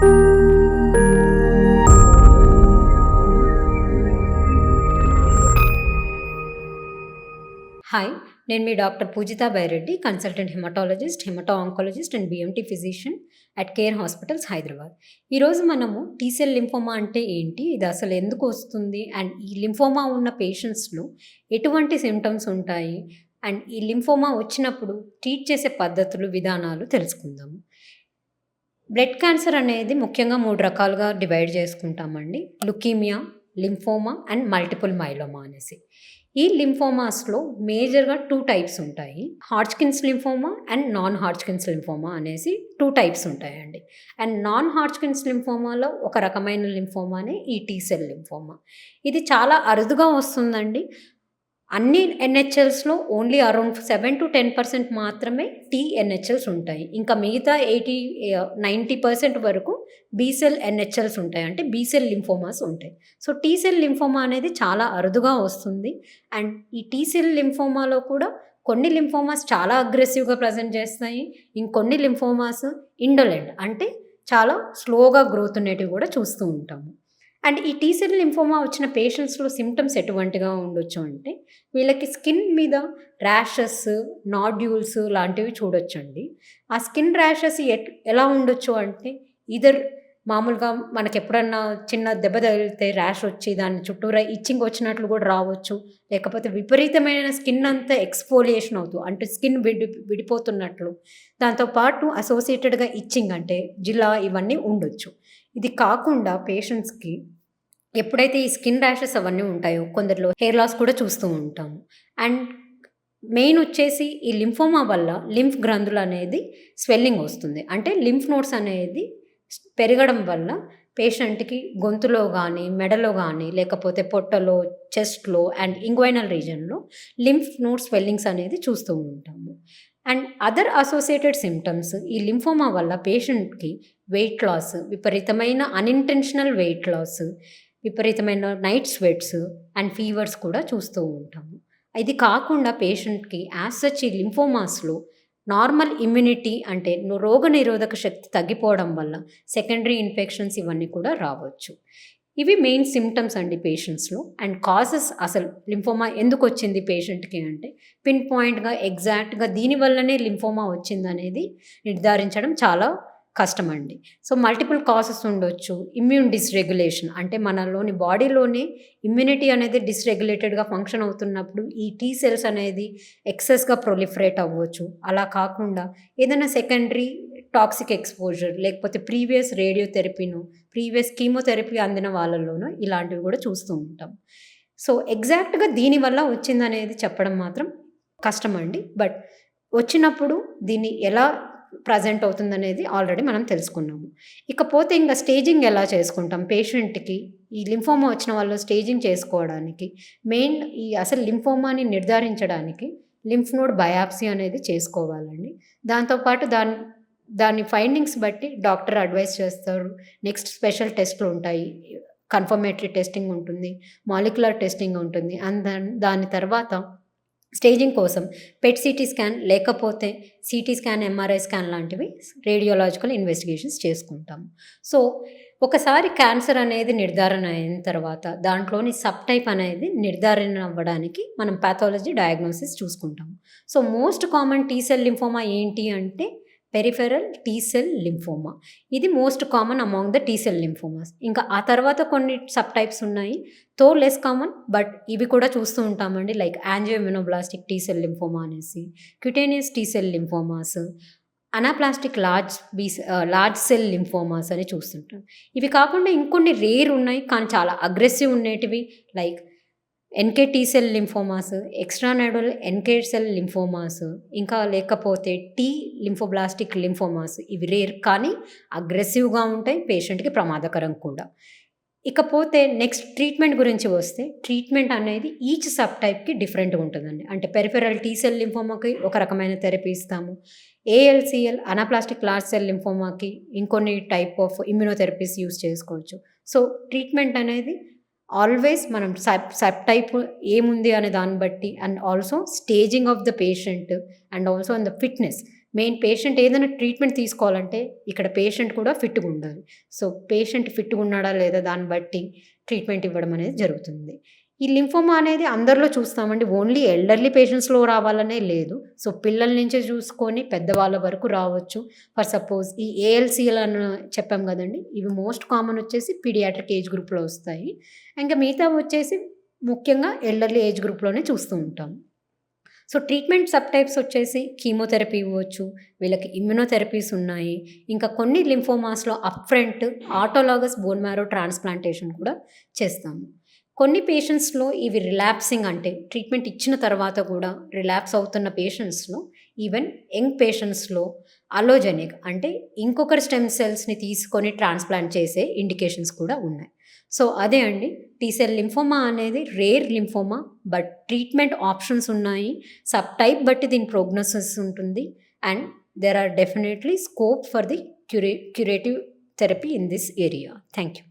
Hi నేను మీ doctor Pujitha Byreddy consultant hematologist hemato oncologist and BMT physician at Care Hospitals Hyderabad ఈరోజు మనము T cell lymphoma అంటే ఏంటి? ఇది అసలు ఎందుకు వస్తుంది? అండ్ ఈ లింఫోమా ఉన్న పేషెంట్స్లో ఎటువంటి సిమ్టమ్స్ ఉంటాయి? అండ్ ఈ లింఫోమా వచ్చినప్పుడు ట్రీట్ చేసే పద్ధతులు విధానాలు తెలుసుకుందాము. బ్లడ్ క్యాన్సర్ అనేది ముఖ్యంగా మూడు రకాలుగా డివైడ్ చేసుకుంటామండి. Leukaemia lymphoma and multiple myeloma అనేసి. ఈ లింఫోమాస్లో మేజర్గా టూ టైప్స్ ఉంటాయి. Hodgkin's lymphoma and non Hodgkin's lymphoma అనేసి టూ టైప్స్ ఉంటాయండి. అండ్ నాన్ హార్చ్కిన్స్ లింఫోమాలో ఒక రకమైన లింఫోమానే ఈ టీసెల్ లింఫోమా. ఇది చాలా అరుదుగా వస్తుందండి. అన్ని ఎన్హెచ్ఎల్స్లో only around seven to ten percent మాత్రమే టీఎన్హెచ్ఎల్స్ ఉంటాయి. ఇంకా మిగతా ఎయిటీ నైంటీ పర్సెంట్ వరకు బీసెల్ ఎన్హెచ్ఎల్స్ ఉంటాయి. అంటే బీసెల్ లింఫోమాస్ ఉంటాయి. సో టీసెల్ లింఫోమా అనేది చాలా అరుదుగా వస్తుంది. అండ్ ఈ టీసెల్ లింఫోమాలో కూడా కొన్ని లింఫోమాస్ చాలా అగ్రెసివ్గా ప్రజెంట్ చేస్తాయి. ఇంకొన్ని లింఫోమాస్ ఇండోలెంట్ అంటే చాలా స్లోగా గ్రోత్ ఉండేటివి కూడా చూస్తూ ఉంటాము. అండ్ ఈ టీసెల్ లింఫోమా వచ్చిన పేషెంట్స్లో సిమ్టమ్స్ ఎటువంటిగా ఉండొచ్చు అంటే వీళ్ళకి స్కిన్ మీద ర్యాషెస్ నాడ్యూల్స్ లాంటివి చూడొచ్చండి. ఆ స్కిన్ ర్యాషెస్ ఎట్ ఎలా ఉండొచ్చు అంటే ఇదర్ మామూలుగా మనకి ఎప్పుడన్నా చిన్న దెబ్బ తగిలితే ర్యాష్ వచ్చి దాని చుట్టూరా ఇచ్చింగ్ వచ్చినట్లు కూడా రావచ్చు. లేకపోతే విపరీతమైన స్కిన్ అంతా ఎక్స్ఫోలియేషన్ అవుతూ అంటే స్కిన్ విడి విడిపోతున్నట్లు. దాంతోపాటు అసోసియేటెడ్గా ఇచ్చింగ్ అంటే జిల్లా ఇవన్నీ ఉండొచ్చు. ఇది కాకుండా పేషెంట్స్కి ఎప్పుడైతే ఈ స్కిన్ ర్యాషెస్ అవన్నీ ఉంటాయో కొందరిలో హెయిర్ లాస్ కూడా చూస్తూ ఉంటాము. అండ్ మెయిన్ వచ్చేసి ఈ లింఫోమా వల్ల లింఫ్ గ్రంథులు అనేది స్వెల్లింగ్ వస్తుంది. అంటే లింఫ్ నోట్స్ అనేది పెరగడం వల్ల పేషెంట్కి గొంతులో కానీ మెడలో కానీ లేకపోతే పొట్టలో చెస్ట్లో అండ్ ఇంగ్వైనల్ రీజన్లో లింఫ్ నోడ్ స్వెల్లింగ్స్ అనేది చూస్తూ ఉంటాము. అండ్ అదర్ అసోసియేటెడ్ సిమ్టమ్స్ ఈ లింఫోమా వల్ల పేషెంట్కి వెయిట్ లాస్ విపరీతమైన అన్ఇంటెన్షనల్ వెయిట్ లాస్ విపరీతమైన నైట్ స్వెట్స్ అండ్ ఫీవర్స్ కూడా చూస్తూ ఉంటాము. ఇది కాకుండా పేషెంట్కి యాజ్ సచ్ ఈ లింఫోమాస్లో నార్మల్ ఇమ్యూనిటీ అంటే రోగ నిరోధక శక్తి తగ్గిపోవడం వల్ల సెకండరీ ఇన్ఫెక్షన్స్ ఇవన్నీ కూడా రావచ్చు. ఇవి మెయిన్ సిమ్టమ్స్ అండి పేషెంట్స్లో. అండ్ కాజెస్ అసలు లింఫోమా ఎందుకు వచ్చింది పేషెంట్కి అంటే పిన్ పాయింట్గా ఎగ్జాక్ట్గా దీనివల్లనే లింఫోమా వచ్చిందనేది నిర్ధారించడం చాలా కష్టం అండి సో మల్టిపుల్ కాసెస్ ఉండొచ్చు. ఇమ్యూన్ డిస్రెగ్యులేషన్ అంటే మనలోని బాడీలోనే ఇమ్యూనిటీ అనేది డిస్రెగ్యులేటెడ్గా ఫంక్షన్ అవుతున్నప్పుడు ఈ టీ సెల్స్ అనేది ఎక్సెస్గా ప్రొలిఫరేట్ అవ్వచ్చు. అలా కాకుండా ఏదైనా సెకండరీ టాక్సిక్ ఎక్స్పోజర్ లేకపోతే ప్రీవియస్ రేడియోథెరపీను ప్రీవియస్ కీమోథెరపీ అందిన వాళ్ళలోనూ ఇలాంటివి కూడా చూస్తూ ఉంటాం. సో ఎగ్జాక్ట్గా దీనివల్ల వచ్చిందనేది చెప్పడం మాత్రం కష్టం అండి బట్ వచ్చినప్పుడు దీన్ని ఎలా ప్రజెంట్ అవుతుందనేది ఆల్రెడీ మనం తెలుసుకున్నాము. ఇకపోతే ఇంకా స్టేజింగ్ ఎలా చేసుకుంటాం? పేషెంట్కి ఈ లింఫోమా వచ్చిన వాళ్ళు స్టేజింగ్ చేసుకోవడానికి మెయిన్ ఈ అసలు లింఫోమాని నిర్ధారించడానికి లింఫ్ నోడ్ బయాప్సీ అనేది చేసుకోవాలండి. దాంతోపాటు దాని దాని ఫైండింగ్స్ బట్టి డాక్టర్ అడ్వైస్ చేస్తారు. నెక్స్ట్ స్పెషల్ టెస్ట్లు ఉంటాయి. కన్ఫర్మేటరీ టెస్టింగ్ ఉంటుంది. మాలిక్యులర్ టెస్టింగ్ ఉంటుంది. అండ్ దాని తర్వాత స్టేజింగ్ కోసం పెట్ సిటీ స్కాన్ లేకపోతే సిటీ స్కాన్ ఎంఆర్ఐ స్కాన్ లాంటివి రేడియోలాజికల్ ఇన్వెస్టిగేషన్స్ చేసుకుంటాం సో ఒకసారి క్యాన్సర్ అనేది నిర్ధారణ అయిన తర్వాత దాంట్లోని సబ్ టైప్ అనేది నిర్ధారణ అవ్వడానికి మనం పాథాలజీ డయాగ్నోసిస్ చూసుకుంటాం so most common T cell lymphoma ఏంటి అంటే పెరిఫెరల్ టీసెల్ లింఫోమా ఇది most common among the T cell lymphomas ఇంకా ఆ తర్వాత కొన్ని సబ్ టైప్స్ ఉన్నాయి. తో లెస్ కామన్ బట్ ఇవి కూడా చూస్తూ ఉంటామండి. Like angioimmunoblastic T cell lymphoma అనేసి cutaneous T cell lymphomas anaplastic large బీస్ లార్జ్ సెల్ లింఫోమాస్ అని చూస్తుంటాం. ఇవి కాకుండా ఇంకొన్ని రేర్ ఉన్నాయి కానీ చాలా అగ్రెసివ్ ఉండేటివి. Like NK T cell lymphomas extranodal NK cell lymphomas ఇంకా లేకపోతే టీ లింఫోబ్లాస్టిక్ లింఫోమాస్ ఇవి రేర్ కానీ అగ్రెసివ్గా ఉంటాయి పేషెంట్కి ప్రమాదకరం కూడా. ఇకపోతే నెక్స్ట్ ట్రీట్మెంట్ గురించి వస్తే ట్రీట్మెంట్ అనేది ఈచ్ సబ్ టైప్కి డిఫరెంట్గా ఉంటుందండి. అంటే పెరిఫెరల్ టీ సెల్ లింఫోమాకి ఒక రకమైన థెరపీ ఇస్తాము. ఏఎల్సిఎల్ అనాప్లాస్టిక్ లార్జ్ సెల్ లింఫోమాకి ఇంకొన్ని టైప్ ఆఫ్ ఇమ్యూనోథెరపీస్ యూస్ చేసుకోవచ్చు. సో ట్రీట్మెంట్ అనేది ఆల్వేస్ మనం సబ్ సబ్ టైప్ ఏముంది అనే దాన్ని బట్టి and also staging of the patient and also and the fitness main patient ఏదైనా ట్రీట్మెంట్ తీసుకోవాలంటే ఇక్కడ పేషెంట్ కూడా ఫిట్గా ఉండాలి. సో పేషెంట్ ఫిట్గా ఉన్నాడా లేదా దాన్ని బట్టి ట్రీట్మెంట్ ఇవ్వడం అనేది జరుగుతుంది. ఈ లింఫోమా అనేది అందరిలో చూస్తామండి. ఓన్లీ ఎల్డర్లీ పేషెంట్స్లో రావాలనే లేదు. సో పిల్లల నుంచే చూసుకొని పెద్దవాళ్ళ వరకు రావచ్చు. ఫర్ సపోజ్ ఈ ఏఎల్సీలు అని చెప్పాం కదండి. ఇవి మోస్ట్ కామన్ వచ్చేసి పీడియాట్రిక్ ఏజ్ గ్రూప్లో వస్తాయి. ఇంకా మిగతా వచ్చేసి ముఖ్యంగా ఎల్డర్లీ ఏజ్ గ్రూప్లోనే చూస్తూ ఉంటాం. సో ట్రీట్మెంట్ సబ్ టైప్స్ వచ్చేసి కీమోథెరపీ ఇవ్వచ్చు. వీళ్ళకి ఇమ్యునోథెరపీస్ ఉన్నాయి. ఇంకా కొన్ని లింఫోమాస్లో up front autologous bone marrow transplantation కూడా చేస్తాము. కొన్ని పేషెంట్స్లో ఇవి రిలాప్సింగ్ అంటే ట్రీట్మెంట్ ఇచ్చిన తర్వాత కూడా రిలాప్స్ అవుతున్న పేషెంట్స్లో ఈవెన్ యంగ్ పేషెంట్స్లో అలోజెనిక్ అంటే ఇంకొకరి స్టెమ్ సెల్స్ని తీసుకొని ట్రాన్స్ప్లాంట్ చేసే ఇండికేషన్స్ కూడా ఉన్నాయి. సో అదే అండి టీసెల్ లింఫోమా అనేది rare lymphoma but treatment options ఉన్నాయి. సబ్ టైప్ బట్టి దీని ప్రోగ్నోసిస్ ఉంటుంది. And there are definitely scope for the cure curative therapy in this area thank you